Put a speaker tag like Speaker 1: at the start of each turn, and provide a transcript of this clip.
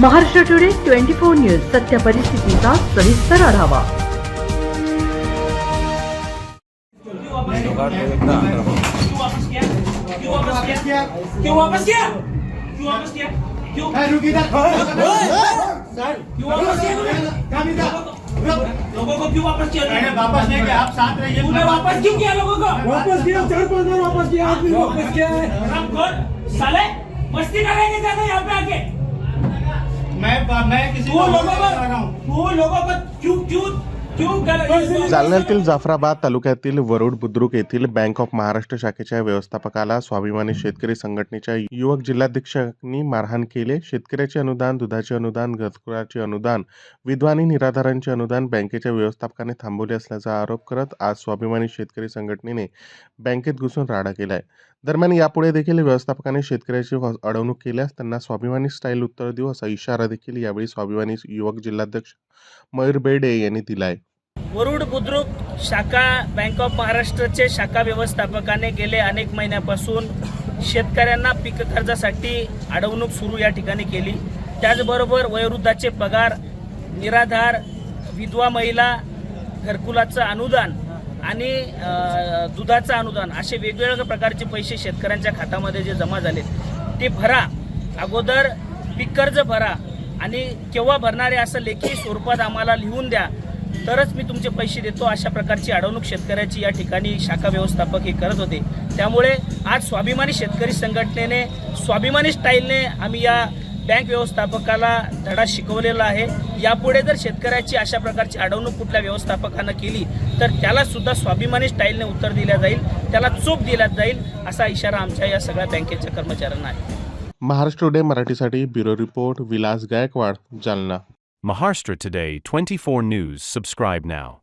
Speaker 1: Maharashtra today twenty four news सत्य परिस्थितीचा सविस्तर आढावा.
Speaker 2: क्यों वापस किया क्यों वापस किया क्यों वापस किया क्यों वापस किया क्यों क्यों वापस किया लोगों को क्यों वापस किया
Speaker 3: मैंने वापस नहीं किया आप साथ रहिए
Speaker 2: तूने वापस क्यों किया लोगों को
Speaker 4: वापस किया चार पांच बार वापस किया आपने वापस किया है
Speaker 2: हम कौन साले मस्ती करेंगे जाना यहाँ पे आके.
Speaker 3: मैं मैं किसी
Speaker 2: तू
Speaker 3: को
Speaker 2: लोगों को
Speaker 3: कर रहा
Speaker 2: तू लोगों को क्यों क्यों
Speaker 5: जालन्यातील जाफराबाद तालुक्यातील वरुड बुद्रुक येथील बँक ऑफ महाराष्ट्र शाखेच्या व्यवस्थापकाला स्वाभिमानी शेतकरी संघटनेच्या युवक जिल्हाध्यक्षांनी मारहाण केले. शेतकऱ्याचे अनुदान दुधाचे अनुदान घरकुलाचे अनुदान आणि निराधारांचे अनुदान बँकेच्या व्यवस्थापकाने थांबवले असल्याचा आरोप करत आज स्वाभिमानी शेतकरी संघटनेने बँकेत घुसून राडा केलाय. दरम्यान यापुढे देखील व्यवस्थापकाने शेतकऱ्याची व- अडवणूक केल्यास त्यांना स्वाभिमानी स्टाईल उत्तर देऊ असा इशारा देखील यावेळी स्वाभिमानी युवक जिल्हाध्यक्ष मयूर बेडे यांनी दिलाय.
Speaker 2: वरुड बुद्रुक शाखा बँक ऑफ महाराष्ट्रचे शाखा व्यवस्थापकाने गेले अनेक महिन्यापासून शेतकऱ्यांना पीक कर्जासाठी अडवणूक सुरू या ठिकाणी केली. त्याचबरोबर वयोवृद्धाचे पगार निराधार विधवा महिला घरकुलाचं अनुदान आणि दुधाचं अनुदान असे वेगवेगळ्या प्रकारचे पैसे शेतकऱ्यांच्या खात्यामध्ये जे जमा झाले ते भरा. अगोदर पीक कर्ज भरा आणि केव्हा भरणारे असं लेखी स्वरूपात आम्हाला लिहून द्या. तरच मी तुमचे पैसे देतो अशा प्रकारची अडवणूक शेतकऱ्याची या ठिकाणी शाखा व्यवस्थापक हे करत होते. त्यामुळे आज स्वाभिमानी शेतकरी संघटनेने स्वाभिमानी स्टाईलने आम्ही या बँक व्यवस्थापकाला धडा शिकवलेला आहे. यापुढे जर शेतकऱ्याची अशा प्रकारची अडवणूक कुठल्या व्यवस्थापकानं केली तर त्याला सुद्धा स्वाभिमानी स्टाईलने उत्तर दिल्या जाईल त्याला चोप दिला जाईल असा इशारा आमच्या या सगळ्या बँकेच्या कर्मचाऱ्यांना आहे.
Speaker 5: महाराष्ट्र डे मराठीसाठी bureau report Vilas Gaikwad Jalna.
Speaker 6: Maharashtra Today 24 News subscribe now.